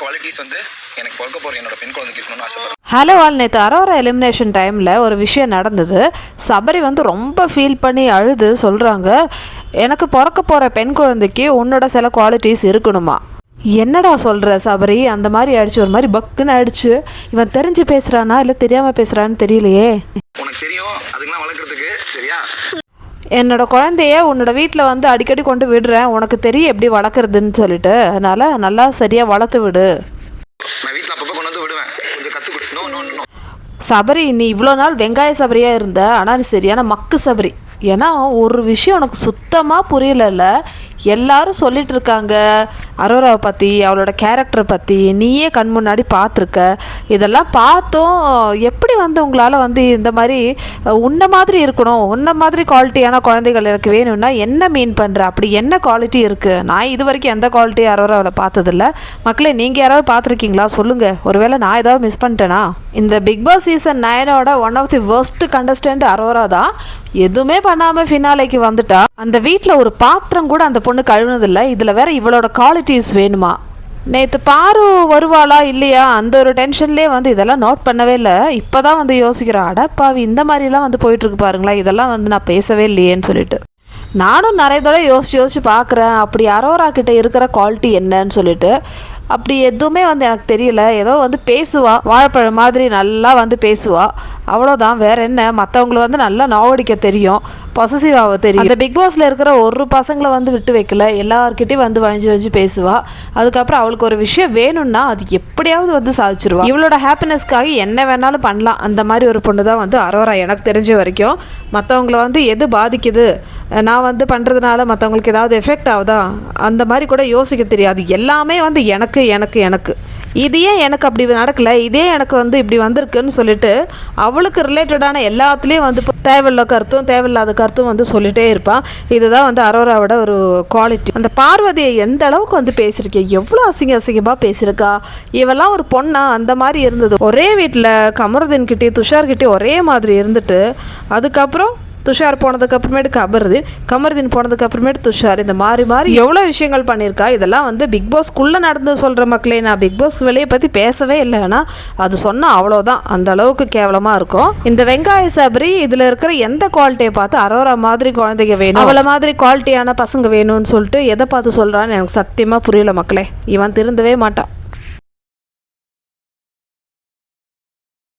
Qualities வந்து எனக்கு பிறக்க போகிற என்னோட பெண் குழந்தைக்கு இருக்கணும்னு ஆசைப்படுறேன். ஹலோ ஆல் நேற்று அரோரா எலிமினேஷன் டைமில் ஒரு விஷயம் நடந்தது. சபரி வந்து ரொம்ப ஃபீல் பண்ணி அழுது சொல்கிறாங்க எனக்கு பிறக்க போகிற பெண் குழந்தைக்கு உன்னோட சில குவாலிட்டிஸ் இருக்கணுமா? என்னடா சொல்கிற சபரி? அந்த மாதிரி ஆயிடுச்சு ஒரு மாதிரி பக்குன்னு ஆயிடுச்சு. இவன் தெரிஞ்சு பேசுகிறானா இல்லை தெரியாமல் பேசுகிறான்னு தெரியலையே? உனக்கு தெரியும் அதுக்கெல்லாம் வளர்க்குறதுக்கு சரியா? என்னோட குழந்தைய உன்னோட வீட்டில் வந்து அடிக்கடி கொண்டு விடுறேன். உனக்கு தெரியும் எப்படி வளர்க்குறதுன்னு சொல்லிட்டு. அதனால் நல்லா சரியாக வளர்த்து விடு. சபரி நீ இவ்வளோ நாள் வெங்காய சபரியாக இருந்த. ஆனால் நீ சரியான மக்கு சபரி. ஏன்னா ஒரு விஷயம் உனக்கு சுத்தமாக புரியலல்ல? எல்லாரும் சொல்லிட்டு இருக்காங்க அரோராவை பற்றி அவளோட கேரக்டரை பற்றி நீயே கண் முன்னாடி பார்த்துருக்க. இதெல்லாம் பார்த்தும் எப்படி வந்து உங்களால் வந்து இந்த மாதிரி உன்ன மாதிரி இருக்கணும் உன்ன மாதிரி குவாலிட்டியான குழந்தைகள் எனக்கு வேணும்னா என்ன மீன் பண்ணுற அப்படி என்ன குவாலிட்டி இருக்குது நான் இது வரைக்கும் எந்த குவாலிட்டி அரோராவில் பார்த்ததில்ல. மக்களே நீங்கள் யாராவது பார்த்துருக்கீங்களா? சொல்லுங்கள் ஒருவேளை நான் ஏதாவது மிஸ் பண்ணிட்டேனா? இந்த Bigg Boss season நைனோட one of the worst contestant Aurora தான். எதுவுமே பண்ணாமல் ஃபினாலைக்கு வந்துட்டா அந்த வீட்டில் ஒரு பாத்திரம் கூட அந்த பொண்ணு கழுவுனதில்லை. இதில் வேற இவளோட குவாலிட்டிஸ் வேணுமா? நேற்று பாரு வருவாளா இல்லையா? அந்த ஒரு டென்ஷன்லேயே வந்து இதெல்லாம் நோட் பண்ணவே இல்லை. இப்போ தான் வந்து யோசிக்கிறேன் அடப்பாவி இந்த மாதிரிலாம் வந்து போயிட்டுருக்கு பாருங்களா இதெல்லாம் வந்து நான் பேசவே இல்லையேன்னு சொல்லிட்டு. நானும் நிறைய தடவை யோசிச்சு யோசிச்சு பார்க்குறேன் அப்படி அரோரா கிட்ட இருக்கிற குவாலிட்டி என்னன்னு சொல்லிட்டு. அப்படி எதுவுமே வந்து எனக்கு தெரியல. ஏதோ வந்து பேசுவா வாழைப்பழம் மாதிரி நல்லா வந்து பேசுவா. அவ்வளோதான் வேற என்ன? மற்றவங்கள வந்து நல்லா நாவடிக்க தெரியும். பொசசிவ் ஆக தெரியும். அந்த பிக் பாஸில் இருக்கிற ஒரு பசங்களை வந்து விட்டு வைக்கல. எல்லார்கிட்டயும் வந்து வழிஞ்சு வழிஞ்சு பேசுவா. அதுக்கப்புறம் அவளுக்கு ஒரு விஷயம் வேணும்னா அது எப்படியாவது வந்து சாதிச்சிருவா. இவளோட ஹாப்பினஸ்க்காக என்ன வேணாலும் பண்ணலாம். அந்த மாதிரி ஒரு பொண்ணு தான் வந்து அரோரா எனக்கு தெரிஞ்ச வரைக்கும். மற்றவங்கள வந்து எது பாதிக்குது? நான் வந்து பண்ணுறதுனால மற்றவங்களுக்கு ஏதாவது எஃபெக்ட் ஆகுதா? அந்த மாதிரி கூட யோசிக்க தெரியாது. எல்லாமே வந்து எனக்கு எனக்கு எனக்கு. இது ஏன் எனக்கு அப்படி நடக்கல இதே எனக்கு வந்து இப்படி வந்திருக்குன்னு சொல்லிட்டு அவளுக்கு ரிலேட்டடான எல்லாத்துலேயும் வந்து இப்போ தேவையில்ல கருத்தும் தேவையில்லாத கருத்தும் வந்து சொல்லிட்டே இருப்பான் இதுதான் வந்து அரோராவோட ஒரு குவாலிட்டி அந்த பார்வதியை எந்த அளவுக்கு வந்து பேசியிருக்கேன் எவ்வளோ அசிங்க அசிங்கமாக பேசியிருக்கா? இவெல்லாம் ஒரு பொண்ணா? அந்த மாதிரி இருந்தது. ஒரே வீட்டில் கமருதீன்கிட்டே துஷார்கிட்டே ஒரே மாதிரி இருந்துட்டு அதுக்கப்புறம் துஷார் போனதுக்கு அப்புறமேட்டு கமருதீன் கமருதீன் போனதுக்கு அப்புறமேட்டு துஷார். இந்த மாதிரி மாதிரி எவ்வளோ விஷயங்கள் பண்ணியிருக்கா? இதெல்லாம் வந்து பிக் பாஸ்க்குள்ளே நடந்து சொல்கிற மக்களே நான் பிக் பாஸ் வெளியே பற்றி பேசவே இல்லைன்னா அது சொன்னால் அவ்வளோதான் அந்த அளவுக்கு கேவலமாக இருக்கும். இந்த வெங்காய சபரி இதில் இருக்கிற எந்த குவாலிட்டியை பார்த்து அரோரா மாதிரி குழந்தைங்க வேணும்? அவளை மாதிரி குவாலிட்டியான பசங்க வேணும்னு சொல்லிட்டு எதை பார்த்து சொல்கிறான்னு எனக்கு சத்தியமாக புரியல மக்களே. இவன் திருந்தவே மாட்டான்.